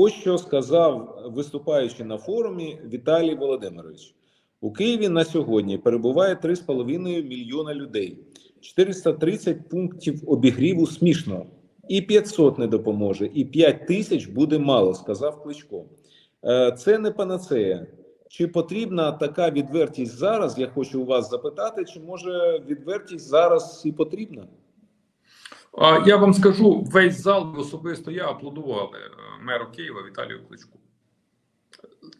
Ось що сказав, виступаючи на форумі, Віталій Володимирович. У Києві на сьогодні перебуває 3,5 мільйона людей, 430 пунктів обігріву смішно, і 500 не допоможе, і 5 тисяч буде мало, сказав Кличко. Е, Це не панацея. Чи потрібна така відвертість зараз? Я хочу у вас запитати, чи може відвертість зараз і потрібна? Я вам скажу, весь зал особисто я аплодували е, меру Києва Віталію Кличку.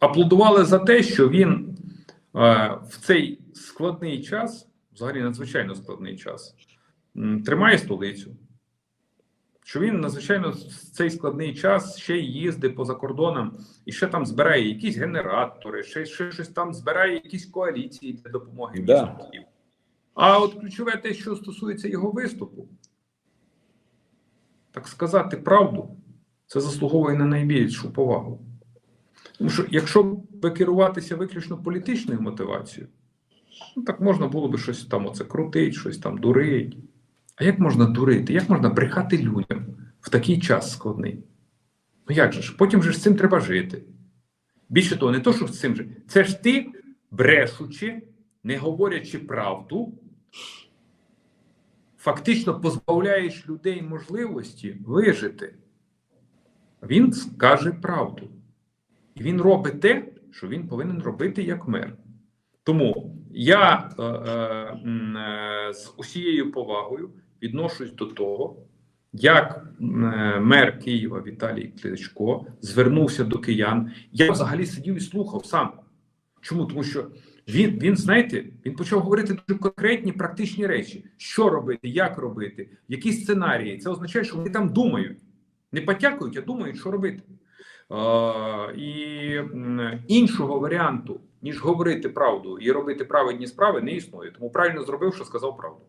Аплодували за те, що він е, в цей складний час, взагалі надзвичайно складний час, тримає столицю. Що він надзвичайно в цей складний час ще їздить по закордонам і ще там збирає якісь генератори, ще, ще щось там збирає якісь коаліції для допомоги Да. місту Києву. А от ключове те, що стосується його виступу, так сказати правду, це заслуговує на найбільшу повагу. Тому що якщо би керуватися виключно політичною мотивацією, ну так можна було би щось там оце крутить, щось там дурить. А як можна дурити? Як можна брехати людям в такий час складний? Ну як же ж? Потім же з цим треба жити. Більше того, не то, що з цим же. Це ж ти, брешучи, не говорячи правду, фактично позбавляєш людей можливості вижити. Він скаже правду. І він робить те, що він повинен робити як мер. Тому я е, е, е, з усією повагою відношусь до того, як е, мер Києва Віталій Кличко звернувся до киян. Я взагалі сидів і слухав сам. Чому? Тому що він, він знаєте, він почав говорити дуже конкретні практичні речі: що робити, як робити, які сценарії. Це означає, що вони там думають. Не подякують, а думають, що робити. І іншого варіанту, ніж говорити правду і робити праведні справи, не існує. Тому правильно зробив, що сказав правду.